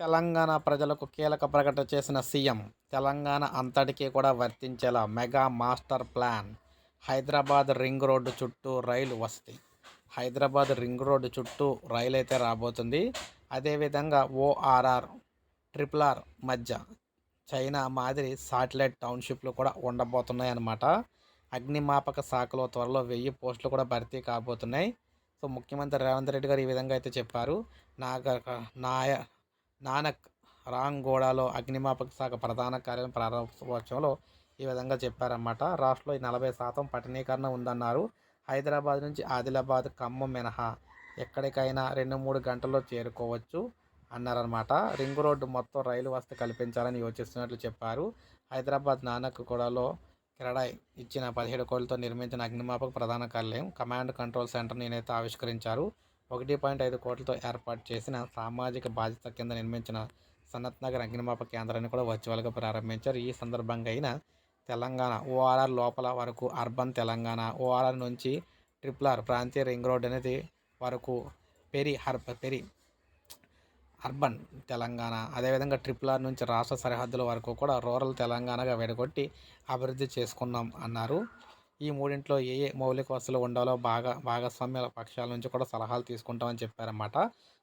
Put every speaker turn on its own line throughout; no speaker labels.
తెలంగాణ ప్రజలకు కీలక ప్రకటన చేసిన సీఎం తెలంగాణ అంతటికీ కూడా వర్తించేలా mega master plan. Hyderabad ring road చుట్టూ రైలు వసతి. హైదరాబాద్ రింగ్ రోడ్డు చుట్టూ రైలు అయితే రాబోతుంది. అదేవిధంగా ఓఆర్ఆర్ ట్రిపుల్ ఆర్ మధ్య చైనా మాదిరి సాటిలైట్ టౌన్షిప్లు కూడా ఉండబోతున్నాయి అన్నమాట అగ్నిమాపక శాఖలో త్వరలో వెయ్యి పోస్టులు కూడా భర్తీ కాబోతున్నాయి. సో ముఖ్యమంత్రి రేవంత్ రెడ్డి గారు ఈ విధంగా అయితే చెప్పారు. నాగ నాయ నానక్ రాంగోడాలో అగ్నిమాపక శాఖ ప్రధాన కార్యాలయం ప్రారంభోత్సవంలో ఈ విధంగా చెప్పారన్నమాట. రాష్ట్రంలో నలభై శాతం పట్టణీకరణ ఉందన్నారు. హైదరాబాద్ నుంచి ఆదిలాబాద్ ఖమ్మం మినహా ఎక్కడికైనా రెండు మూడు గంటల్లో చేరుకోవచ్చు అన్నారనమాట రింగ్ రోడ్డు మొత్తం రైలు వసతి కల్పించాలని యోచిస్తున్నట్లు చెప్పారు. హైదరాబాద్ నానక్ కూడాలో కిరడాయ్ ఇచ్చిన పదిహేడు కోట్లతో నిర్మించిన అగ్నిమాపక ప్రధాన కార్యాలయం కమాండ్ కంట్రోల్ సెంటర్ నేనైతే ఆవిష్కరించారు. ఒకటి పాయింట్ ఐదు కోట్లతో ఏర్పాటు చేసిన సామాజిక బాధ్యత కింద నిర్మించిన సనత్ నగర్ అగ్నిమాపక కేంద్రాన్ని కూడా వర్చువల్గా ప్రారంభించారు. ఈ సందర్భంగా అయిన తెలంగాణ ఓఆర్ఆర్ లోపల వరకు అర్బన్ తెలంగాణ ఓఆర్ఆర్ నుంచి ట్రిపుల్ ఆర్ ప్రాంతీయ రింగ్ రోడ్ అనేది వరకు పెరి హర్ పెరి అర్బన్ తెలంగాణ అదేవిధంగా ట్రిపుల్ ఆర్ నుంచి రాష్ట్ర సరిహద్దుల వరకు కూడా రూరల్ తెలంగాణగా విడగొట్టి అభివృద్ధి చేసుకున్నాం అన్నారు. ఈ మూడింట్లో ఏ ఏ మౌలిక వసతులు ఉండాలో బాగా భాగస్వామ్య పక్షాల నుంచి కూడా సలహాలు తీసుకుంటామని చెప్పారన్నమాట.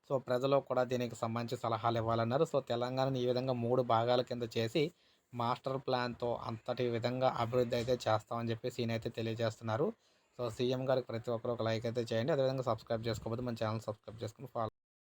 సో ప్రజలు కూడా దీనికి సంబంధించి సలహాలు ఇవ్వాలన్నారు. సో తెలంగాణను ఈ విధంగా మూడు భాగాల కింద చేసి మాస్టర్ ప్లాన్తో అంతటి విధంగా అభివృద్ధి అయితే చేస్తామని చెప్పేసి సీన్ అయితే తెలియజేస్తున్నారు. సో సీఎం గారికి ప్రతి ఒక్కరు ఒక లైక్ అయితే చేయండి. అదేవిధంగా సబ్స్క్రైబ్ చేసుకోకపోతే మన ఛానల్ సబ్స్క్రైబ్ చేసుకుని ఫాలో